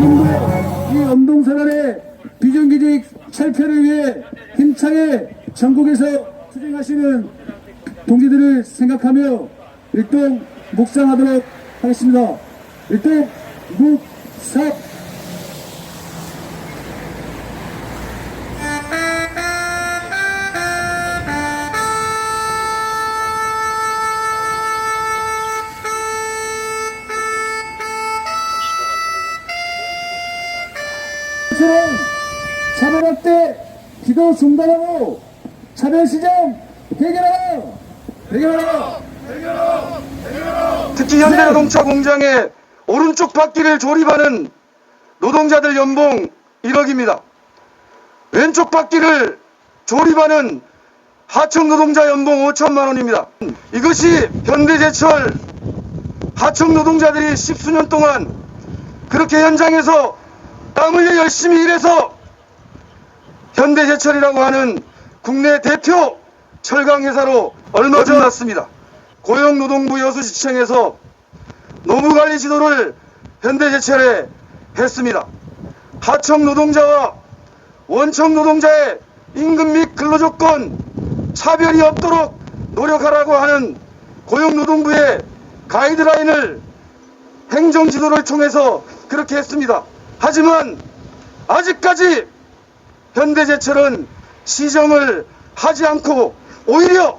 민구의 이 엄동산안의 비정규직 철폐를 위해 힘차게 전국에서 투쟁하시는 동지들을 생각하며 일동 묵상하도록 하겠습니다. 일동 묵상 차별학대 기도 중단하고 차별 시장 해결하라 해결하라 특히 현대자동차 공장의 오른쪽 바퀴를 조립하는 노동자들 연봉 1억입니다. 왼쪽 바퀴를 조립하는 하청 노동자 연봉 5천만 원입니다. 이것이 현대제철 하청 노동자들이 십수년 동안 그렇게 현장에서 땀 흘려 열심히 일해서 현대제철이라고 하는 국내 대표 철강회사로 얼마 전 왔습니다. 고용노동부 여수시청에서 노무관리 지도를 현대제철에 했습니다. 하청 노동자와 원청 노동자의 임금 및 근로조건 차별이 없도록 노력하라고 하는 고용노동부의 가이드라인을 행정지도를 통해서 그렇게 했습니다. 하지만 아직까지 현대제철은 시정을 하지 않고 오히려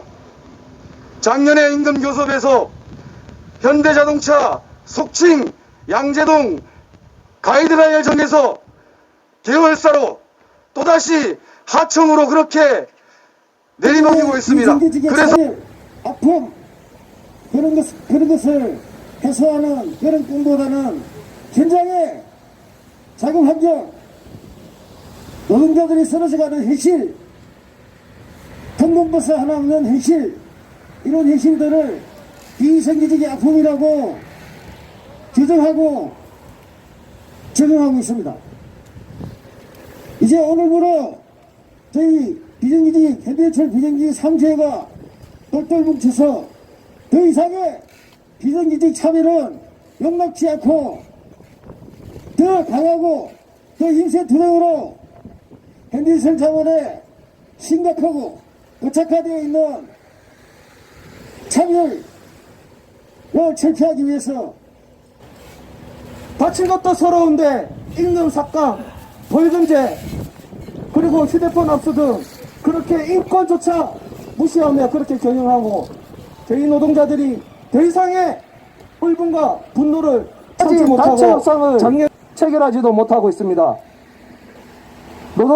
작년에 임금 교섭에서 현대자동차 속칭 양재동 가이드라인을 정해서 계열사로 또다시 하청으로 그렇게 내리먹이고 있습니다. 그래서 아픔 그런 것 그런 것을 해소하는 그런 꿈보다는 현장에 작업 환경 노동자들이 쓰러져 가는 현실 통공버스 하나 없는 현실 이런 현실들을 비생기적인 아픔이라고 규정하고 적용하고 있습니다. 이제 오늘부로 저희 비정규직, 현대철 비정규직 3제가 똘똘 뭉쳐서 더 이상의 비정규직 차별은 용납치 않고 더 강하고 더 힘센 투쟁으로 현대철 차원에 심각하고 고착화되어 있는 차별을 철폐하기 위해서 다친 것도 서러운데 임금 삭감, 벌금제, 그리고 휴대폰 압수 등 그렇게 인권조차 무시하며 그렇게 경영하고 저희 노동자들이 더 이상의 울분과 분노를 참지 못하고 작년 체결하지도 못하고 있습니다.